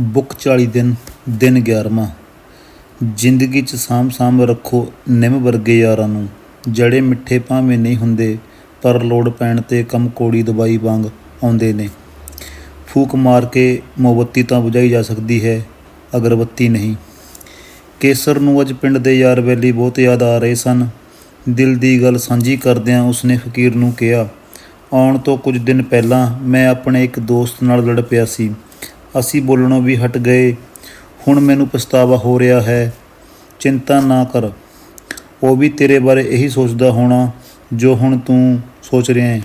Book 40 ਦਿਨ ਦਿਨ 11ਵਾਂ ਜ਼ਿੰਦਗੀ 'ਚ ਸਾਂਭ ਸਾਂਭ ਰੱਖੋ ਨਿੰਮ ਵਰਗੇ ਯਾਰਾਂ ਨੂੰ। ਜੜੇ ਮਿੱਠੇ ਭਾਵੇਂ ਨਹੀਂ ਹੁੰਦੇ, ਪਰ ਲੋੜ ਪੈਣ 'ਤੇ ਕੰਮ ਕੋੜੀ ਦਵਾਈ ਵਾਂਗ ਆਉਂਦੇ ਨੇ। ਫੂਕ ਮਾਰ ਕੇ ਮੋਮਬੱਤੀ ਤਾਂ ਬੁਝਾਈ ਜਾ ਸਕਦੀ ਹੈ, ਅਗਰਬੱਤੀ ਨਹੀਂ। ਕੇਸਰ ਨੂੰ ਅੱਜ ਪਿੰਡ ਦੇ ਯਾਰ ਵੈਲੀ ਬਹੁਤ ਯਾਦ ਆ ਰਹੇ ਸਨ। ਦਿਲ ਦੀ ਗੱਲ ਸਾਂਝੀ ਕਰਦਿਆਂ ਉਸਨੇ ਫਕੀਰ ਨੂੰ ਕਿਹਾ, ਆਉਣ ਤੋਂ ਕੁਝ ਦਿਨ ਪਹਿਲਾਂ ਮੈਂ ਆਪਣੇ ਇੱਕ ਦੋਸਤ ਨਾਲ ਲੜ ਪਿਆ ਸੀ। ਅਸੀਂ ਬੋਲਣੋਂ ਵੀ ਹਟ ਗਏ। ਹੁਣ ਮੈਨੂੰ ਪਛਤਾਵਾ ਹੋ ਰਿਹਾ ਹੈ। ਚਿੰਤਾ ਨਾ ਕਰ। ਉਹ ਵੀ ਤੇਰੇ ਬਾਰੇ ਇਹੀ ਸੋਚਦਾ ਹੋਣਾ ਜੋ ਹੁਣ ਤੂੰ ਸੋਚ ਰਿਹਾ ਹੈ।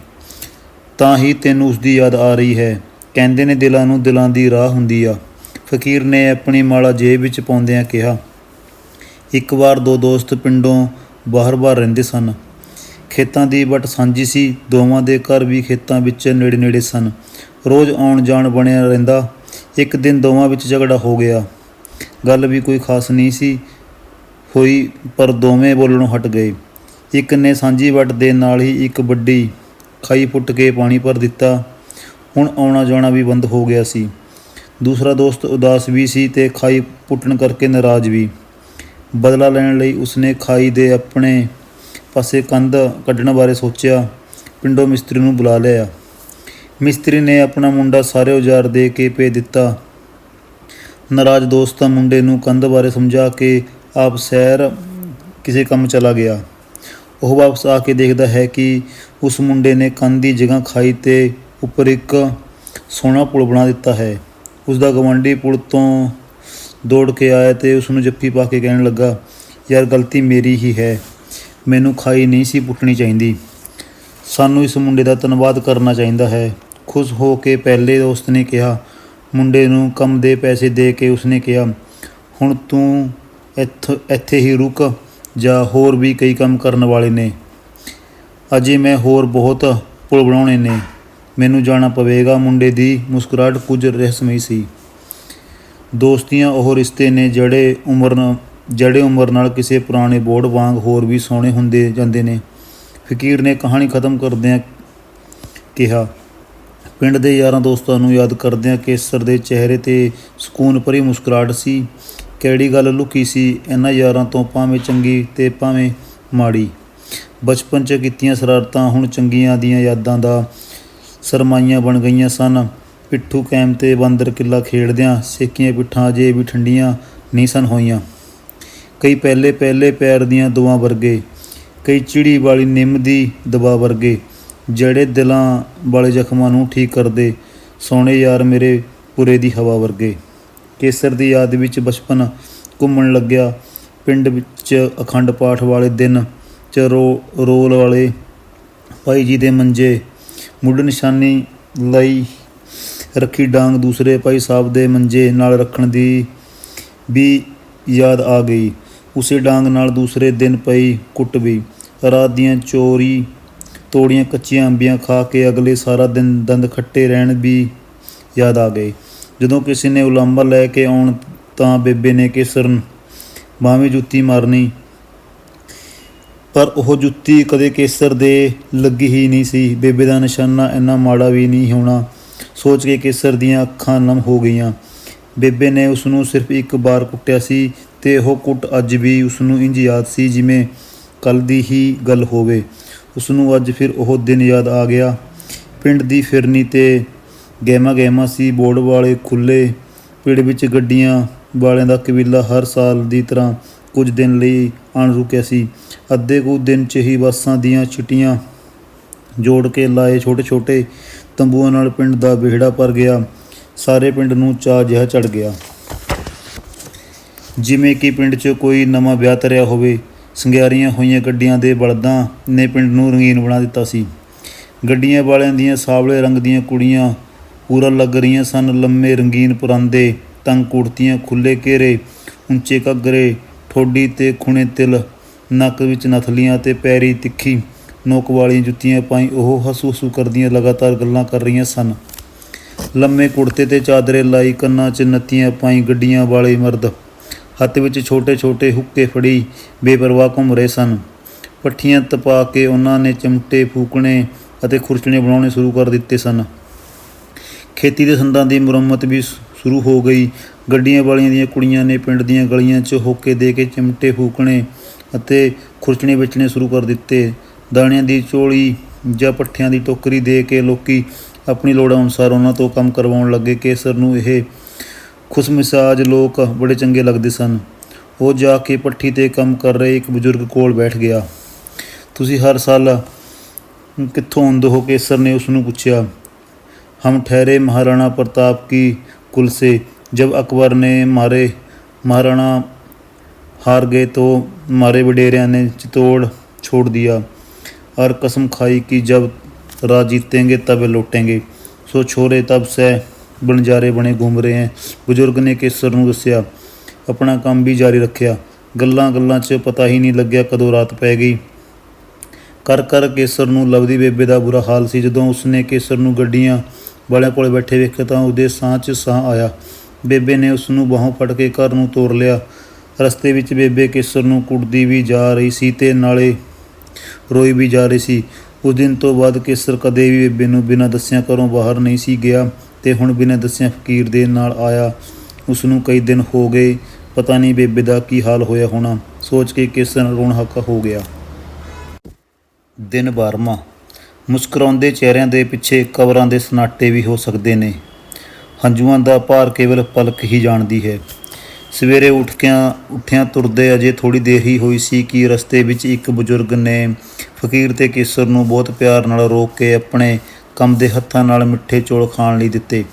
ਤਾਂ ਹੀ ਤੈਨੂੰ ਉਸ ਦੀ ਯਾਦ ਆ ਰਹੀ ਹੈ। ਕਹਿੰਦੇ ਨੇ ਦਿਲਾਂ ਨੂੰ ਦਿਲਾਂ ਦੀ ਰਾਹ ਹੁੰਦੀ ਆ। ਫਕੀਰ ਨੇ ਆਪਣੀ ਮਾਲਾ ਜੇਬ ਵਿੱਚ ਪਾਉਂਦਿਆਂ ਕਿਹਾ, ਇੱਕ ਵਾਰ ਦੋ ਦੋਸਤ ਪਿੰਡੋਂ ਬਾਹਰ-ਬਾਹਰ ਰਹਿੰਦੇ ਸਨ। ਖੇਤਾਂ ਦੀ ਵਟ ਸਾਂਝੀ ਸੀ। ਦੋਵਾਂ ਦੇ ਘਰ ਵੀ ਖੇਤਾਂ ਵਿੱਚ ਨੇੜੇ-ਨੇੜੇ ਸਨ। ਰੋਜ਼ ਆਉਣ ਜਾਣ ਬਣਿਆ ਰਹਿੰਦਾ। ਇੱਕ ਦਿਨ ਦੋਵਾਂ ਵਿੱਚ ਝਗੜਾ ਹੋ ਗਿਆ। ਗੱਲ ਵੀ ਕੋਈ ਖਾਸ ਨਹੀਂ ਸੀ ਹੋਈ, ਪਰ ਦੋਵੇਂ ਬੋਲਣੋਂ ਹਟ ਗਏ। ਇੱਕ ਨੇ ਸਾਂਝੀ ਵੱਟ ਦੇ ਨਾਲ ਹੀ ਇੱਕ ਵੱਡੀ ਖਾਈ ਪੁੱਟ ਕੇ ਪਾਣੀ ਭਰ ਦਿੱਤਾ। ਹੁਣ ਆਉਣਾ ਜਾਣਾ ਵੀ ਬੰਦ ਹੋ ਗਿਆ ਸੀ। ਦੂਸਰਾ ਦੋਸਤ ਉਦਾਸ ਵੀ ਸੀ ਤੇ ਖਾਈ ਪੁੱਟਣ ਕਰਕੇ ਨਾਰਾਜ਼ ਵੀ। ਬਦਲਾ ਲੈਣ ਲਈ ਉਸਨੇ ਖਾਈ ਦੇ ਆਪਣੇ ਪਾਸੇ ਕੰਧ ਕੱਢਣ ਬਾਰੇ ਸੋਚਿਆ। ਪਿੰਡੋਂ ਮਿਸਤਰੀ ਨੂੰ ਬੁਲਾ ਲਿਆ। ਮਿਸਤਰੀ ਨੇ ਆਪਣਾ ਮੁੰਡਾ ਸਾਰੇ ਔਜ਼ਾਰ ਦੇ ਕੇ ਭੇਜ ਦਿੱਤਾ। ਨਾਰਾਜ਼ ਦੋਸਤ ਮੁੰਡੇ ਨੂੰ ਕੰਧ ਬਾਰੇ ਸਮਝਾ ਕੇ ਆਪ ਸੈਰ ਕਿਸੇ ਕੰਮ ਚਲਾ ਗਿਆ। ਉਹ ਵਾਪਸ ਆ ਕੇ ਦੇਖਦਾ ਹੈ ਕਿ ਉਸ ਮੁੰਡੇ ਨੇ ਕੰਧ ਦੀ ਜਗ੍ਹਾ ਖਾਈ ਤੇ ਉੱਪਰ ਇੱਕ ਸੋਹਣਾ ਪੁਲ ਬਣਾ ਦਿੱਤਾ ਹੈ। ਉਸ ਦਾ ਗਵੰਡੀ ਪੁਲ ਤੋਂ ਦੌੜ ਕੇ ਆਇਆ ਤੇ ਉਸ ਨੂੰ ਜੱਫੀ ਪਾ ਕੇ ਕਹਿਣ ਲੱਗਾ, ਯਾਰ, ਗਲਤੀ ਮੇਰੀ ਹੀ ਹੈ। ਮੈਨੂੰ ਖਾਈ ਨਹੀਂ ਸੀ ਪੁੱਟਣੀ ਚਾਹੀਦੀ। ਸਾਨੂੰ ਇਸ ਮੁੰਡੇ ਦਾ ਧੰਨਵਾਦ ਕਰਨਾ ਚਾਹੀਦਾ ਹੈ। ਖੁਸ਼ ਹੋ ਕੇ ਪਹਿਲੇ ਦੋਸਤ ਨੇ ਕਿਹਾ, ਮੁੰਡੇ ਨੂੰ ਕੰਮ ਦੇ ਪੈਸੇ ਦੇ ਕੇ ਉਸਨੇ ਕਿਹਾ, ਹੁਣ ਤੂੰ ਇੱਥ, ਇੱਥੇ ਹੀ ਰੁਕ ਜਾਂ ਹੋਰ ਵੀ ਕਈ ਕੰਮ ਕਰਨ ਵਾਲੇ ਨੇ। ਅਜੇ ਮੈਂ ਹੋਰ ਬਹੁਤ ਪੁਲ ਬਣਾਉਣੇ ਨੇ। ਮੈਨੂੰ ਜਾਣਾ ਪਵੇਗਾ। ਮੁੰਡੇ ਦੀ ਮੁਸਕਰਾਹਟ ਕੁਝ ਰਹੱਸਮਈ ਸੀ। ਦੋਸਤੀਆਂ, ਉਹ ਰਿਸ਼ਤੇ ਨੇ ਜਿਹੜੇ ਉਮਰ ਨਾਲ ਜਿਹੜੇ ਉਮਰ ਨਾਲ ਕਿਸੇ ਪੁਰਾਣੇ ਬੋਰਡ ਵਾਂਗ ਹੋਰ ਵੀ ਸੋਹਣੇ ਹੁੰਦੇ ਜਾਂਦੇ ਨੇ। ਫਕੀਰ ਨੇ ਕਹਾਣੀ ਖਤਮ ਕਰਦਿਆਂ ਕਿਹਾ, ਪਿੰਡ ਦੇ ਯਾਰਾਂ ਦੋਸਤਾਂ ਨੂੰ ਯਾਦ ਕਰਦਿਆਂ ਕੇਸਰ ਦੇ ਚਿਹਰੇ ਤੇ ਸਕੂਨ ਭਰੀ ਮੁਸਕਰਾਹਟ ਸੀ। ਕਿਹੜੀ ਗੱਲ ਲੁਕੀ ਸੀ? ਇਹਨਾਂ ਯਾਰਾਂ ਤੋਂ ਭਾਵੇਂ ਚੰਗੀ ਤੇ ਭਾਵੇਂ ਮਾੜੀ। ਬਚਪਨ 'ਚ ਕੀਤੀਆਂ ਸ਼ਰਾਰਤਾਂ ਹੁਣ ਚੰਗੀਆਂ ਦੀਆਂ ਯਾਦਾਂ ਦਾ ਸਰਮਾਈਆਂ ਬਣ ਗਈਆਂ ਸਨ। ਪਿੱਠੂ ਕੈਮ ਤੇ ਬਾਂਦਰ ਕਿੱਲਾ ਖੇਡਦਿਆਂ ਸੇਕੀਆਂ ਪਿੱਠਾਂ ਅਜੇ ਵੀ ਠੰਡੀਆਂ ਨਹੀਂ ਸਨ ਹੋਈਆਂ। ਕਈ ਪਹਿਲੇ ਪਹਿਲੇ ਪੈਰ ਦੀਆਂ ਦੁਆਂ ਵਰਗੇ ਕਈ ਚਿੜੀ ਵਾਲੀ ਨਿੰਮ ਦੀ ਦਬਾ ਵਰਗੇ, ਜਿਹੜੇ ਦਿਲਾਂ ਵਾਲੇ ਜ਼ਖਮਾਂ ਨੂੰ ਠੀਕ ਕਰਦੇ, ਸੋਹਣੇ ਯਾਰ ਮੇਰੇ ਪੁਰੇ ਦੀ ਹਵਾ ਵਰਗੇ। ਕੇਸਰ ਦੀ ਯਾਦ ਵਿੱਚ ਬਚਪਨ ਘੁੰਮਣ ਲੱਗਿਆ, ਪਿੰਡ ਵਿੱਚ ਅਖੰਡ ਪਾਠ ਵਾਲੇ ਦਿਨ ਚ ਰੋ, ਰੋਲ ਵਾਲੇ ਭਾਈ ਜੀ ਦੇ ਮੰਜੇ, ਮੁੱਢ ਨਿਸ਼ਾਨੀ ਲਈ ਰੱਖੀ ਡਾਂਗ ਦੂਸਰੇ ਭਾਈ ਸਾਹਿਬ ਦੇ ਮੰਜੇ ਨਾਲ ਰੱਖਣ ਦੀ ਵੀ ਯਾਦ ਆ ਗਈ। ਉਸੇ ਡਾਂਗ ਨਾਲ ਦੂਸਰੇ ਦਿਨ ਪਈ ਕੁੱਟ ਵੀ। ਰਾਤ ਦੀਆਂ ਚੋਰੀ, ਤੋੜੀਆਂ, ਕੱਚੀਆਂ ਅੰਬੀਆਂ ਖਾ ਕੇ ਅਗਲੇ ਸਾਰਾ ਦਿਨ ਦੰਦ ਖੱਟੇ ਰਹਿਣ ਵੀ ਯਾਦ ਆ ਗਏ। ਜਦੋਂ ਕਿਸੇ ਨੇ ਉਲਾਂਬਾ ਲੈ ਕੇ ਆਉਣ ਤਾਂ ਬੇਬੇ ਨੇ ਕੇਸਰਨ ਬਾਵੇਂ ਜੁੱਤੀ ਮਾਰਨੀ, ਪਰ ਉਹ ਜੁੱਤੀ ਕਦੇ ਕੇਸਰ ਦੇ ਲੱਗੀ ਹੀ ਨਹੀਂ ਸੀ। ਬੇਬੇ ਦਾ ਨਿਸ਼ਾਨਾ ਇੰਨਾ ਮਾੜਾ ਵੀ ਨਹੀਂ ਹੋਣਾ। ਸੋਚ ਕੇ ਕੇਸਰ ਦੀਆਂ ਅੱਖਾਂ ਨਮ ਹੋ ਗਈਆਂ। ਬੇਬੇ ਨੇ ਉਸ ਨੂੰ ਸਿਰਫ ਇੱਕ ਵਾਰ ਕੁੱਟਿਆ ਸੀ ਤੇ ਉਹ ਕੁੱਟ ਅੱਜ ਵੀ ਉਸ ਨੂੰ ਇੰਜ ਯਾਦ ਸੀ, ਜਿਵੇਂ ਕੱਲ ਦੀ ਹੀ ਗੱਲ ਹੋਵੇ। ਉਸ ਨੂੰ ਅੱਜ ਫਿਰ ਉਹ ਦਿਨ ਯਾਦ ਆ ਗਿਆ। ਪਿੰਡ ਦੀ ਫਿਰਨੀ ਤੇ ਗਹਿਮਾ ਗਹਿਮਾ ਸੀ, ਬੋਰਡ ਵਾਲੇ ਖੁੱਲੇ ਪਿੰਡ ਵਿੱਚ ਗੱਡੀਆਂ ਵਾਲਿਆਂ ਦਾ ਕਬੀਲਾ ਹਰ ਸਾਲ ਦੀ ਤਰ੍ਹਾਂ ਕੁਝ ਦਿਨ ਲਈ ਅਣ ਰੁਕਿਆ ਸੀ। ਅੱਧੇ ਕੁ ਦਿਨ ਚ ਹੀ ਬੱਸਾਂ ਦੀਆਂ ਛਿਟੀਆਂ ਜੋੜ ਕੇ ਲਾਏ ਛੋਟੇ ਛੋਟੇ ਤੰਬੂਆਂ ਨਾਲ ਪਿੰਡ ਦਾ ਵਿਹੜਾ ਭਰ ਗਿਆ। ਸਾਰੇ ਪਿੰਡ ਨੂੰ ਚਾਅ ਜਿਹਾ ਚੜ ਗਿਆ। ਜਿਵੇਂ ਕਿ ਪਿੰਡ 'ਚ ਕੋਈ ਨਵਾਂ ਵਿਆਹ ਤਰਿਆ ਹੋਵੇ ਸੰਗਿਆਰੀਆਂ ਹੋਈਆਂ ਗੱਡੀਆਂ ਦੇ ਬਲਦਾਂ ਨੇ ਪਿੰਡ ਨੂੰ ਰੰਗੀਨ ਬਣਾ ਦਿੱਤਾ ਸੀ। ਗੱਡੀਆਂ ਵਾਲਿਆਂ ਦੀਆਂ ਸਾਵਲੇ ਰੰਗ ਦੀਆਂ ਕੁੜੀਆਂ ਪੂਰਾ ਲੱਗ ਰਹੀਆਂ ਸਨ। ਲੰਮੇ ਰੰਗੀਨ ਪਰਾਂਦੇ, ਤੰਗ ਕੁੜਤੀਆਂ ਖੁੱਲੇ ਘੇਰੇ, ਉੱਚੇ ਘੱਗਰੇ, ਠੋਡੀ ਤੇ ਖੁਣੇ ਤਿਲ, ਨੱਕ ਵਿੱਚ ਨਥਲੀਆਂ ਤੇ ਪੈਰੀ ਤਿੱਖੀ, ਨੋਕ ਵਾਲੀਆਂ ਜੁੱਤੀਆਂ ਪਾਈ ਉਹ ਹਸੂ ਹਸੂ ਕਰਦੀਆਂ ਲਗਾਤਾਰ ਗੱਲਾਂ ਕਰ ਰਹੀਆਂ ਸਨ। ਲੰਮੇ ਕੁੜਤੇ ਤੇ ਚਾਦਰੇ ਲਾਈ ਕੰਨਾਂ 'ਚ ਨੱਤੀਆਂ ਪਾਈ ਗੱਡੀਆਂ ਵਾਲੇ ਮਰਦ ਹੱਥ ਵਿੱਚ ਛੋਟੇ-ਛੋਟੇ ਹੁੱਕੇ ਫੜੀ, ਬੇਪਰਵਾਹ ਘੁੰਮ ਰਹੇ ਸਨ। ਪੱਠੀਆਂ ਤਪਾ ਕੇ ਉਹਨਾਂ ਨੇ ਚਮਟੇ, ਫੂਕਣੇ ਅਤੇ ਖੁਰਚਣੇ ਬਣਾਉਣੇ ਸ਼ੁਰੂ ਕਰ ਦਿੱਤੇ ਸਨ। ਖੇਤੀ ਦੇ ਸੰਦਾਂ ਦੀ ਮੁਰੰਮਤ ਵੀ ਸ਼ੁਰੂ ਹੋ ਗਈ। ਗੱਡੀਆਂ ਵਾਲੀਆਂ ਦੀਆਂ ਕੁੜੀਆਂ ਨੇ ਪਿੰਡ ਦੀਆਂ ਗਲੀਆਂ 'ਚ ਹੋਕੇ ਦੇ ਕੇ ਚਿਮਟੇ, ਫੂਕਣੇ ਅਤੇ ਖੁਰਚਣੇ ਵੇਚਣੇ ਸ਼ੁਰੂ ਕਰ ਦਿੱਤੇ। ਦਾਣਿਆਂ ਦੀ ਝੋਲੀ ਜਾਂ ਪੱਠਿਆਂ ਦੀ ਟੋਕਰੀ ਦੇ ਕੇ ਲੋਕੀ ਆਪਣੀ ਲੋੜ ਅਨੁਸਾਰ ਉਹਨਾਂ ਤੋਂ ਕੰਮ ਕਰਵਾਉਣ ਲੱਗੇ। ਕੇਸਰ ਨੂੰ ਇਹ ਖੁਸ਼ਮਿਸਾਜ ਲੋਕ ਬੜੇ ਚੰਗੇ ਲੱਗਦੇ ਸਨ ਉਹ ਜਾ ਕੇ ਪੱਠੀ ਤੇ ਕੰਮ ਕਰ ਰਹੇ ਇੱਕ ਬਜ਼ੁਰਗ ਕੋਲ ਬੈਠ ਗਿਆ ਤੁਸੀਂ ਹਰ ਸਾਲ ਕਿੱਥੋਂ ਆਉਂਦੇ ਹੋ ਕੇਸਰ ਨੇ ਉਸ ਨੂੰ ਪੁੱਛਿਆ हम ठहरे महाराणा प्रताप की कुल से जब अकबर ने मारे महाराणा हार गए तो मारे वडेरिया ने चित्तौड़ छोड़ दिया और कसम खाई कि जब राज जीतेंगे तब लौटेंगे सो छोरे तब से ਬਣਜਾਰੇ ਬਣੇ ਘੁੰਮ ਰਹੇ ਹੈ। ਬਜ਼ੁਰਗ ਨੇ ਕੇਸਰ ਨੂੰ ਦੱਸਿਆ, ਆਪਣਾ ਕੰਮ ਵੀ ਜਾਰੀ ਰੱਖਿਆ। ਗੱਲਾਂ ਗੱਲਾਂ 'ਚ ਪਤਾ ਹੀ ਨਹੀਂ ਲੱਗਿਆ ਕਦੋਂ ਰਾਤ ਪੈ ਗਈ। ਕਰ ਕਰ ਕੇਸਰ ਨੂੰ, ਲਵਦੀ ਬੇਬੇ ਦਾ ਬੁਰਾ ਹਾਲ ਸੀ। ਜਦੋਂ ਉਸਨੇ ਕੇਸਰ ਨੂੰ ਗੱਡੀਆਂ ਵਾਲਿਆਂ ਕੋਲ ਬੈਠੇ ਵੇਖਿਆ ਤਾਂ ਉਹਦੇ ਸਾਹ 'ਚ ਸਾਹ ਆਇਆ। ਬੇਬੇ ਨੇ ਉਸ ਨੂੰ ਬਾਹੋਂ ਫੜ ਕੇ ਘਰ ਨੂੰ ਤੋਰ ਲਿਆ। ਰਸਤੇ ਵਿੱਚ ਬੇਬੇ ਕੇਸਰ ਨੂੰ ਕੁੱਟਦੀ ਵੀ ਜਾ ਰਹੀ ਸੀ ਤੇ ਨਾਲੇ ਰੋਈ ਵੀ ਜਾ ਰਹੀ ਸੀ। ਉਸ ਦਿਨ ਤੋਂ ਬਾਅਦ ਕੇਸਰ ਕਦੇ ਵੀ ਬੇਬੇ ਨੂੰ ਬਿਨਾਂ ਦੱਸਿਆਂ ਘਰੋਂ ਬਾਹਰ ਨਹੀਂ ਸੀ ਗਿਆ। ਤੇ ਹੁਣ ਬਿਨਾਂ ਦੱਸਿਆਂ ਫਕੀਰ ਦੇ ਨਾਲ ਆਇਆ ਉਸ ਨੂੰ ਕਈ ਦਿਨ ਹੋ ਗਏ, ਪਤਾ ਨਹੀਂ ਬੇਬੇ ਦਾ ਕੀ ਹਾਲ ਹੋਇਆ ਹੋਣਾ, ਸੋਚ ਕੇ ਕੇਸਰ ਰੋਣ ਹੱਕਾ ਹੋ ਗਿਆ। ਦਿਨ 12ਵਾਂ ਮੁਸਕਰਾਉਂਦੇ ਚਿਹਰਿਆਂ ਦੇ ਪਿੱਛੇ ਕਬਰਾਂ ਦੇ ਸਨਾਟੇ ਵੀ ਹੋ ਸਕਦੇ ਨੇ। ਹੰਝੂਆਂ ਦਾ ਭਾਰ ਕੇਵਲ ਪਲਕ ਹੀ ਜਾਣਦੀ ਹੈ। ਸਵੇਰੇ ਉੱਠ ਉੱਠਿਆਂ ਤੁਰਦੇ ਅਜੇ ਥੋੜੀ ਦੇਰ ਹੀ ਹੋਈ ਸੀ ਕਿ ਰਸਤੇ ਵਿੱਚ ਇੱਕ ਬਜ਼ੁਰਗ ਨੇ ਫਕੀਰ ਤੇ ਕੇਸਰ ਨੂੰ ਬਹੁਤ ਪਿਆਰ ਨਾਲ ਰੋਕ ਕੇ ਆਪਣੇ ਕੰਮ ਦੇ ਹੱਥਾਂ ਨਾਲ ਮਿੱਠੇ ਚੌਲ ਖਾਣ ਲਈ ਦਿੱਤੇ।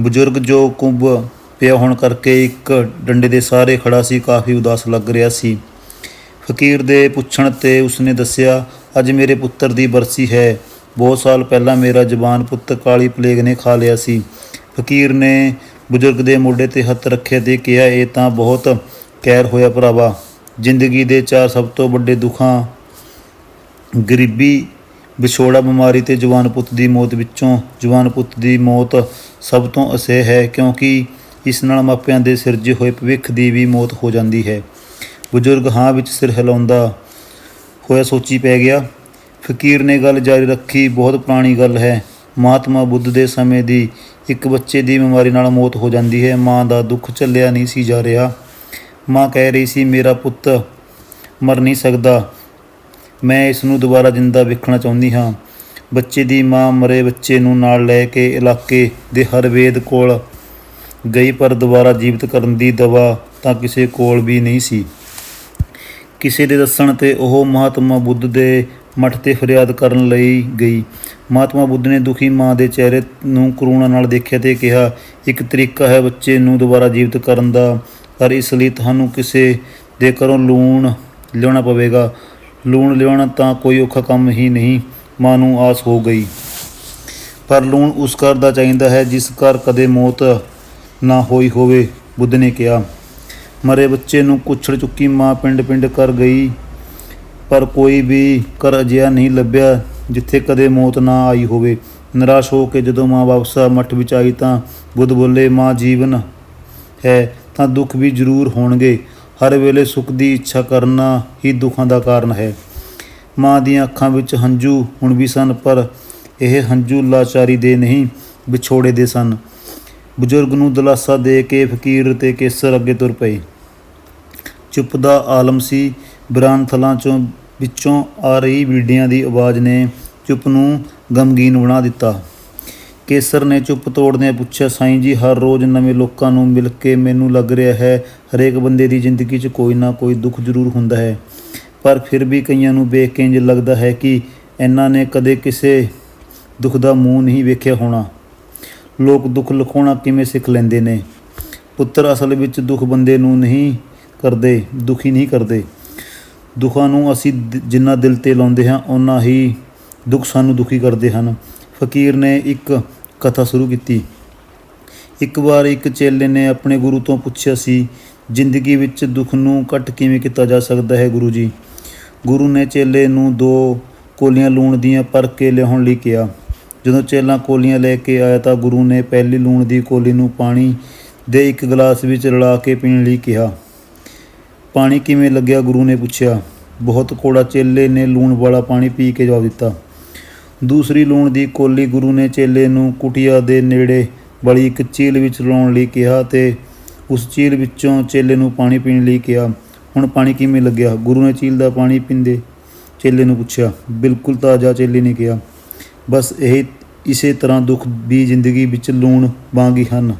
ਬਜ਼ੁਰਗ ਜੋ ਕੁੰਭ ਪਿਆ ਹੋਣ ਕਰਕੇ ਇੱਕ ਡੰਡੇ ਦੇ ਸਾਰੇ ਖੜਾ ਸੀ, ਕਾਫੀ ਉਦਾਸ ਲੱਗ ਰਿਹਾ ਸੀ। ਫਕੀਰ ਦੇ ਪੁੱਛਣ ਤੇ ਉਸਨੇ ਦੱਸਿਆ, ਅੱਜ ਮੇਰੇ ਪੁੱਤਰ ਦੀ ਬਰਸੀ ਹੈ। ਬਹੁਤ ਸਾਲ ਪਹਿਲਾਂ ਮੇਰਾ ਜਵਾਨ ਪੁੱਤ ਕਾਲੀ ਪਲੇਗ ਨੇ ਖਾ ਲਿਆ ਸੀ। ਫਕੀਰ ਨੇ ਬਜ਼ੁਰਗ ਦੇ ਮੋਢੇ ਤੇ ਹੱਥ ਰੱਖੇ ਤੇ ਕਿਹਾ, ਇਹ ਤਾਂ ਬਹੁਤ ਕੈਰ ਹੋਇਆ ਭਰਾਵਾ। ਜ਼ਿੰਦਗੀ ਦੇ ਚਾਰ ਸਭ ਤੋਂ ਵੱਡੇ ਦੁੱਖਾਂ, ਗਰੀਬੀ ਵਿਛੋੜਾ ਬਿਮਾਰੀ ਤੇ ਜਵਾਨ ਪੁੱਤ ਦੀ ਮੌਤ ਵਿੱਚੋਂ ਜਵਾਨ ਪੁੱਤ ਦੀ ਮੌਤ ਸਭ ਤੋਂ ਅਸਹਿ ਹੈ ਕਿਉਂਕਿ ਇਸ ਨਾਲ ਮਾਪਿਆਂ ਦੇ ਸਿਰਜੇ ਹੋਏ ਭਵਿੱਖ ਦੀ ਵੀ ਮੌਤ ਹੋ ਜਾਂਦੀ ਹੈ। ਬਜ਼ੁਰਗ ਹਾਂ ਵਿੱਚ ਸਿਰ ਹਿਲਾਉਂਦਾ ਹੋਇਆ ਸੋਚੀ ਪੈ ਗਿਆ, ਫਕੀਰ ਨੇ ਗੱਲ ਜਾਰੀ ਰੱਖੀ, ਬਹੁਤ ਪੁਰਾਣੀ ਗੱਲ ਹੈ। ਮਹਾਤਮਾ ਬੁੱਧ ਦੇ ਸਮੇਂ ਦੀ ਇੱਕ ਬੱਚੇ ਦੀ ਬਿਮਾਰੀ ਨਾਲ ਮੌਤ ਹੋ ਜਾਂਦੀ ਹੈ। ਮਾਂ ਦਾ ਦੁੱਖ ਝੱਲਿਆ ਨਹੀਂ ਸੀ ਜਾ ਰਿਹਾ। ਮਾਂ ਕਹਿ ਰਹੀ ਸੀ, ਮੇਰਾ ਪੁੱਤ ਮਰ ਨਹੀਂ ਸਕਦਾ। ਮੈਂ ਇਸ ਨੂੰ ਦੁਬਾਰਾ ਜ਼ਿੰਦਾ ਵੇਖਣਾ ਚਾਹੁੰਦੀ ਹਾਂ। ਬੱਚੇ ਦੀ ਮਾਂ ਮਰੇ ਬੱਚੇ ਨੂੰ ਨਾਲ ਲੈ ਕੇ ਇਲਾਕੇ ਦੇ ਹਰ ਵੇਦ ਕੋਲ ਗਈ ਪਰ ਦੁਬਾਰਾ ਜੀਵਤ ਕਰਨ ਦੀ ਦਵਾ ਤਾਂ ਕਿਸੇ ਕੋਲ ਵੀ ਨਹੀਂ ਸੀ। ਕਿਸੇ ਦੇ ਦੱਸਣ ਤੇ ਉਹ ਮਹਾਤਮਾ ਬੁੱਧ ਦੇ ਮੱਠ ਤੇ ਫਰਿਆਦ ਕਰਨ ਲਈ ਗਈ। ਮਹਾਤਮਾ ਬੁੱਧ ਨੇ ਦੁਖੀ ਮਾਂ ਦੇ ਚਿਹਰੇ ਨੂੰ ਕਰੂਣਾ ਨਾਲ ਦੇਖਿਆ ਤੇ ਕਿਹਾ, ਇੱਕ ਤਰੀਕਾ ਹੈ ਬੱਚੇ ਨੂੰ ਦੁਬਾਰਾ ਜੀਵਤ ਕਰਨ ਦਾ, ਪਰ ਇਸ ਲਈ ਤੁਹਾਨੂੰ ਕਿਸੇ ਦੇ ਘਰੋਂ ਲੂਣ ਲਿਆਉਣਾ ਪਵੇਗਾ। ਲੂਣ ਲਿਆਉਣਾ ਤਾਂ ਕੋਈ ਔਖਾ ਕੰਮ ਹੀ ਨਹੀਂ, ਮਾਂ ਨੂੰ ਆਸ ਹੋ ਗਈ। ਪਰ ਲੂਣ ਉਸ ਘਰ ਦਾ ਚਾਹੀਦਾ ਹੈ ਜਿਸ ਘਰ ਕਦੇ ਮੌਤ ਨਾ ਹੋਈ ਹੋਵੇ, ਬੁੱਧ ਨੇ ਕਿਹਾ। ਮਰੇ ਬੱਚੇ ਨੂੰ ਕੁਛੜ ਚੁੱਕੀ ਮਾਂ ਪਿੰਡ ਪਿੰਡ ਕਰ ਗਈ, ਪਰ ਕੋਈ ਵੀ ਘਰ ਅਜਿਹਾ ਨਹੀਂ ਲੱਭਿਆ ਜਿੱਥੇ ਕਦੇ ਮੌਤ ਨਾ ਆਈ ਹੋਵੇ। ਨਿਰਾਸ਼ ਹੋ ਕੇ ਜਦੋਂ ਮਾਂ ਵਾਪਸ ਮੱਠ ਵਿੱਚ ਆਈ ਤਾਂ ਬੁੱਧ ਬੋਲੇ, ਮਾਂ, ਜੀਵਨ ਹੈ ਤਾਂ ਦੁੱਖ ਵੀ ਜ਼ਰੂਰ ਹੋਣਗੇ। ਹਰ ਵੇਲੇ ਸੁੱਖ ਦੀ ਇੱਛਾ ਕਰਨਾ ਹੀ ਦੁੱਖਾਂ ਦਾ ਕਾਰਨ ਹੈ। ਮਾਂ ਦੀਆਂ ਅੱਖਾਂ ਵਿੱਚ ਹੰਝੂ ਹੁਣ ਵੀ ਸਨ, ਪਰ ਇਹ ਹੰਝੂ ਲਾਚਾਰੀ ਦੇ ਨਹੀਂ, ਵਿਛੋੜੇ ਦੇ ਸਨ। ਬਜ਼ੁਰਗ ਨੂੰ ਦਲਾਸਾ ਦੇ ਕੇ ਫਕੀਰ ਤੇ ਕੇਸਰ ਅੱਗੇ ਤੁਰ ਪਏ। ਚੁੱਪ ਦਾ ਆਲਮ ਸੀ। ਬਰਾਨ ਥਲਾਂ ਚੋਂ ਵਿੱਚੋਂ ਆ ਰਹੀ ਵੀੜਿਆਂ ਦੀ ਆਵਾਜ਼ ਨੇ ਚੁੱਪ ਨੂੰ ਗਮਗੀਨ ਬਣਾ ਦਿੱਤਾ। ਕੇਸਰ ਨੇ ਚੁੱਪ ਤੋੜਦਿਆਂ ਪੁੱਛਿਆ, ਸਾਈਂ ਜੀ, ਹਰ ਰੋਜ਼ ਨਵੇਂ ਲੋਕਾਂ ਨੂੰ ਮਿਲ ਕੇ ਮੈਨੂੰ ਲੱਗ ਰਿਹਾ ਹੈ, ਹਰੇਕ ਬੰਦੇ ਦੀ ਜ਼ਿੰਦਗੀ 'ਚ ਕੋਈ ਨਾ ਕੋਈ ਦੁੱਖ ਜ਼ਰੂਰ ਹੁੰਦਾ ਹੈ। ਪਰ ਫਿਰ ਵੀ ਕਈਆਂ ਨੂੰ ਵੇਖ ਕੇ ਇੰਜ ਲੱਗਦਾ ਹੈ ਕਿ ਇਹਨਾਂ ਨੇ ਕਦੇ ਕਿਸੇ ਦੁੱਖ ਦਾ ਮੂੰਹ ਨਹੀਂ ਵੇਖਿਆ ਹੋਣਾ। ਲੋਕ ਦੁੱਖ ਲੁਕਾਉਣਾ ਕਿਵੇਂ ਸਿੱਖ ਲੈਂਦੇ ਨੇ? ਪੁੱਤਰ ਅਸਲ ਵਿੱਚ ਦੁੱਖ ਬੰਦੇ ਨੂੰ ਨਹੀਂ ਕਰਦੇ, ਦੁਖੀ ਨਹੀਂ ਕਰਦੇ। ਦੁੱਖਾਂ ਨੂੰ ਅਸੀਂ ਜਿੰਨਾ ਦਿਲ ਤੇ ਲਾਉਂਦੇ ਹਾਂ, ਓਨਾ ਹੀ ਦੁੱਖ ਸਾਨੂੰ ਦੁਖੀ ਕਰਦੇ ਹਨ। ਫਕੀਰ ਨੇ ਇੱਕ ਕਥਾ ਸ਼ੁਰੂ ਕੀਤੀ। ਇੱਕ ਵਾਰ ਇੱਕ ਚੇਲੇ ਨੇ ਆਪਣੇ ਗੁਰੂ ਤੋਂ ਪੁੱਛਿਆ ਸੀ, ਜ਼ਿੰਦਗੀ ਵਿੱਚ ਦੁੱਖ ਨੂੰ ਘੱਟ ਕਿਵੇਂ ਕੀਤਾ ਜਾ ਸਕਦਾ ਹੈ ਗੁਰੂ ਜੀ? ਗੁਰੂ ਨੇ ਚੇਲੇ ਨੂੰ ਦੋ ਕੋਲੀਆਂ ਲੂਣ ਦੀਆਂ ਭਰ ਕੇ ਲਿਆਉਣ ਲਈ ਕਿਹਾ। ਜਦੋਂ ਚੇਲਾ ਕੋਲੀਆਂ ਲੈ ਕੇ ਆਇਆ ਤਾਂ ਗੁਰੂ ਨੇ ਪਹਿਲੀ ਲੂਣ ਦੀ ਕੋਲੀ ਨੂੰ ਪਾਣੀ ਦੇ ਇੱਕ ਗਲਾਸ ਵਿੱਚ ਰਲਾ ਕੇ ਪੀਣ ਲਈ ਕਿਹਾ। ਪਾਣੀ ਕਿਵੇਂ ਲੱਗਿਆ? ਗੁਰੂ ਨੇ ਪੁੱਛਿਆ। ਬਹੁਤ ਕੋੜਾ ਚੇਲੇ ਨੇ ਲੂਣ ਵਾਲਾ ਪਾਣੀ ਪੀ ਕੇ ਜਵਾਬ ਦਿੱਤਾ। ਦੂਸਰੀ ਲੂਣ ਦੀ ਕੋਲੀ ਗੁਰੂ ਨੇ ਚੇਲੇ ਨੂੰ ਕੁਟਿਆ ਦੇ ਨੇੜੇ ਵਾਲੀ ਇੱਕ ਝੀਲ ਵਿੱਚ ਲਾਉਣ ਲਈ ਕਿਹਾ ਤੇ ਉਸ ਝੀਲ ਵਿੱਚੋਂ ਚੇਲੇ ਨੂੰ ਪਾਣੀ ਪੀਣ ਲਈ ਕਿਹਾ। ਹੁਣ ਪਾਣੀ ਕਿਵੇਂ ਲੱਗਿਆ? ਗੁਰੂ ਨੇ ਝੀਲ ਦਾ ਪਾਣੀ ਪੀਂਦੇ ਚੇਲੇ ਨੂੰ ਪੁੱਛਿਆ। ਬਿਲਕੁਲ ਤਾਜ਼ਾ, ਚੇਲੇ ਨੇ ਕਿਹਾ। ਬਸ ਇਹ, ਇਸੇ ਤਰ੍ਹਾਂ ਦੁੱਖ ਵੀ ਜ਼ਿੰਦਗੀ ਵਿੱਚ ਲੂਣ ਵਾਂਗ ਹੀ ਹਨ।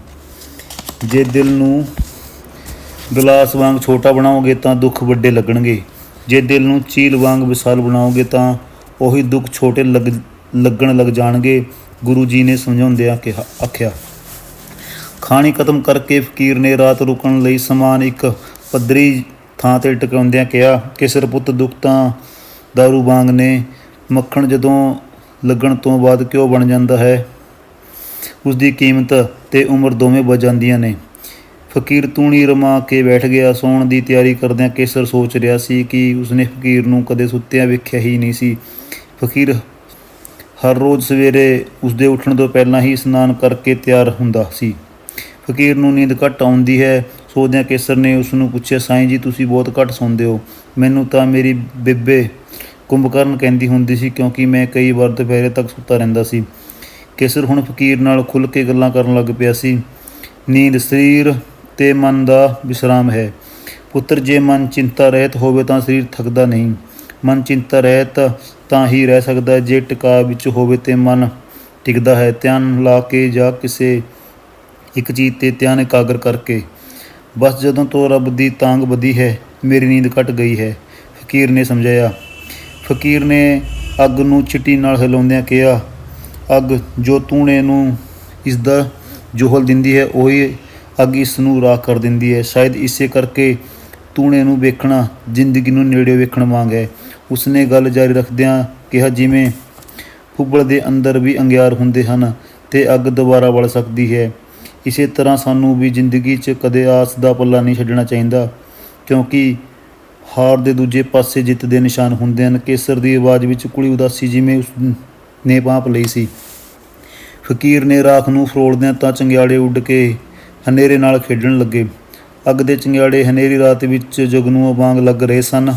ਜੇ ਦਿਲ ਨੂੰ ਗਲਾਸ ਵਾਂਗ ਛੋਟਾ ਬਣਾਓਗੇ ਤਾਂ ਦੁੱਖ ਵੱਡੇ ਲੱਗਣਗੇ। ਜੇ ਦਿਲ ਨੂੰ ਝੀਲ ਵਾਂਗ ਵਿਸ਼ਾਲ ਬਣਾਓਗੇ ਤਾਂ ਉਹੀ ਦੁੱਖ ਛੋਟੇ ਲੱਗ ਲੱਗਣ ਲੱਗ ਜਾਣਗੇ, ਗੁਰੂ ਜੀ ਨੇ ਸਮਝਾਉਂਦਿਆਂ ਕਿਹਾ ਆਖਿਆ, ਖਾਣੀ ਖਤਮ ਕਰਕੇ ਫਕੀਰ ਨੇ ਰਾਤ ਰੁਕਣ ਲਈ ਸਮਾਨ ਇੱਕ ਪੱਧਰੀ ਥਾਂ ਤੇ ਟਿਕਾਉਂਦਿਆਂ ਕਿਹਾ, ਕਿਸਰ ਪੁੱਤ, ਦੁੱਖ ਤਾਂ ਦਾਰੂ ਵਾਂਗ ਨੇ। ਮੱਖਣ ਜਦੋਂ ਲੱਗਣ ਤੋਂ ਬਾਅਦ ਕਿਉਂ ਬਣ ਜਾਂਦਾ ਹੈ? ਉਸ ਦੀ ਕੀਮਤ ਤੇ ਉਮਰ ਦੋਵੇਂ ਬਚ ਜਾਂਦੀਆਂ ਨੇ। ਫਕੀਰ ਤੂਣੀ ਰਮਾ ਕੇ ਬੈਠ ਗਿਆ। ਸੌਣ ਦੀ ਤਿਆਰੀ ਕਰਦਿਆਂ ਕੇਸਰ ਸੋਚ ਰਿਹਾ ਸੀ ਕਿ ਉਸਨੇ ਫਕੀਰ ਨੂੰ ਕਦੇ ਸੁੱਤਿਆਂ ਵੇਖਿਆ ਹੀ ਨਹੀਂ ਸੀ। ਫਕੀਰ ਹਰ ਰੋਜ਼ ਸਵੇਰੇ ਉਸਦੇ ਉੱਠਣ ਤੋਂ ਪਹਿਲਾਂ ਹੀ ਇਸ਼ਨਾਨ ਕਰਕੇ ਤਿਆਰ ਹੁੰਦਾ ਸੀ। ਫਕੀਰ ਨੂੰ ਨੀਂਦ ਘੱਟ ਆਉਂਦੀ ਹੈ। ਸੋਚਦਿਆਂ ਕੇਸਰ ਨੇ ਉਸ ਨੂੰ ਪੁੱਛਿਆ, ਸਾਈਂ ਜੀ, ਤੁਸੀਂ ਬਹੁਤ ਘੱਟ ਸੌਂਦੇ ਹੋ। ਮੈਨੂੰ ਤਾਂ ਮੇਰੀ ਬੇਬੇ ਕੁੰਭਕਰਨ ਕਹਿੰਦੀ ਹੁੰਦੀ ਸੀ, ਕਿਉਂਕਿ ਮੈਂ ਕਈ ਵਾਰ ਦੁਪਹਿਰੇ ਤੱਕ ਸੁੱਤਾ ਰਹਿੰਦਾ ਸੀ। ਕੇਸਰ ਹੁਣ ਫਕੀਰ ਨਾਲ ਖੁੱਲ੍ਹ ਕੇ ਗੱਲਾਂ ਕਰਨ ਲੱਗ ਪਿਆ ਸੀ। ਨੀਂਦ ਸਰੀਰ ਤੇ ਮਨ ਦਾ ਵਿਸਰਾਮ ਹੈ। ਪੁੱਤਰ, ਜੇ ਮਨ ਚਿੰਤਾ ਰਹਿਤ ਹੋਵੇ ਤਾਂ ਸਰੀਰ ਥੱਕਦਾ ਨਹੀਂ। ਮਨ ਚਿੰਤਾ ਰਹਿਤ ਤਾਂ ਹੀ ਰਹਿ ਸਕਦਾ ਜੇ ਟਿਕਾ ਵਿੱਚ ਹੋਵੇ ਤੇ ਮਨ ਟਿਕਦਾ ਹੈ। ਧਿਆਨ ਲਾ ਕੇ ਜਾਂ ਕਿਸੇ ਇੱਕ ਚੀਜ਼ ਤੇ ਧਿਆਨ ਇਕਾਗਰ ਕਰਕੇ। ਬਸ ਜਦੋਂ ਤੋਂ ਰੱਬ ਦੀ ਤਾਂਗ ਵਧੀ ਹੈ, ਮੇਰੀ ਨੀਂਦ ਘਟ ਗਈ ਹੈ, ਫਕੀਰ ਨੇ ਸਮਝਾਇਆ। ਫਕੀਰ ਨੇ ਅੱਗ ਨੂੰ ਚਿੱਟੀ ਨਾਲ ਹਿਲਾਉਂਦਿਆਂ ਕਿਹਾ, ਅੱਗ ਜੋ ਤੂਣੇ ਨੂੰ ਇਸ ਦਾ ਜੋਹਲ ਦਿੰਦੀ ਹੈ, ਉਹੀ ਅੱਗ ਇਸ ਨੂੰ ਰਾਖ ਕਰ ਦਿੰਦੀ ਹੈ। ਸ਼ਾਇਦ ਇਸੇ ਕਰਕੇ ਤੂਣੇ ਨੂੰ ਵੇਖਣਾ, ਜ਼ਿੰਦਗੀ ਨੂੰ ਨੇੜੇ ਵੇਖਣ ਵਾਂਗ ਹੈ। ਉਸਨੇ ਗੱਲ ਜਾਰੀ ਰੱਖਦਿਆਂ ਕਿਹਾ, ਜਿਵੇਂ ਹੁੱਬਲ ਦੇ ਅੰਦਰ ਵੀ ਅੰਗਿਆਰ ਹੁੰਦੇ ਹਨ ਤੇ ਅੱਗ ਦੁਬਾਰਾ ਬਲ ਸਕਦੀ ਹੈ, ਇਸੇ ਤਰ੍ਹਾਂ ਸਾਨੂੰ ਵੀ ਜ਼ਿੰਦਗੀ 'ਚ ਕਦੇ ਆਸ ਦਾ ਪੱਲਾ ਨਹੀਂ ਛੱਡਣਾ ਚਾਹੀਦਾ, ਕਿਉਂਕਿ ਹਾਰ ਦੇ ਦੂਜੇ ਪਾਸੇ ਜਿੱਤ ਦੇ ਨਿਸ਼ਾਨ ਹੁੰਦੇ ਹਨ। ਕੇਸਰ ਦੀ ਆਵਾਜ਼ ਵਿੱਚ ਕੁੜੀ ਉਦਾਸੀ ਜਿਵੇਂ ਉਸ ਨੇ ਭਾਂਪ ਲਈ ਸੀ। ਫਕੀਰ ਨੇ ਰਾਖ ਨੂੰ ਫਰੋੜਦਿਆਂ ਤਾਂ ਚੰਗਿਆੜੇ ਉੱਡ ਕੇ ਹਨੇਰੇ ਨਾਲ ਖੇਡਣ ਲੱਗੇ। ਅੱਗ ਦੇ ਚੰਗਿਆੜੇ ਹਨੇਰੀ ਰਾਤ ਵਿੱਚ ਜਗਨੂਆਂ ਵਾਂਗ ਲੱਗ ਰਹੇ ਸਨ।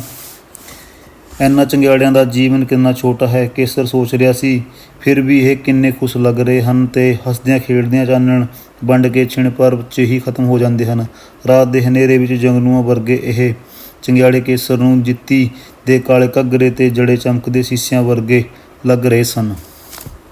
ਇੰਨਾ ਚੰਗਿਆੜਿਆਂ ਦਾ ਜੀਵਨ ਕਿੰਨਾ ਛੋਟਾ ਹੈ, ਕੇਸਰ ਸੋਚ ਰਿਹਾ ਸੀ। ਫਿਰ ਵੀ ਇਹ ਕਿੰਨੇ ਖੁਸ਼ ਲੱਗ ਰਹੇ ਹਨ ਤੇ ਹੱਸਦਿਆਂ ਖੇਡਦਿਆਂ ਚਾਨਣ ਵੰਡ ਕੇ ਛਿਣ ਭਰ ਵਿੱਚ ਹੀ ਖਤਮ ਹੋ ਜਾਂਦੇ ਹਨ। ਰਾਤ ਦੇ ਹਨੇਰੇ ਵਿੱਚ ਜੰਗਨੂਆਂ ਵਰਗੇ ਇਹ ਚੰਗਿਆੜੇ ਕੇਸਰ ਨੂੰ ਜਿੱਤੀ ਦੇ ਕਾਲੇ ਘੱਗਰੇ ਤੇ ਜੜੇ ਚਮਕਦੇ ਸੀਸਿਆਂ ਵਰਗੇ ਲੱਗ ਰਹੇ ਸਨ।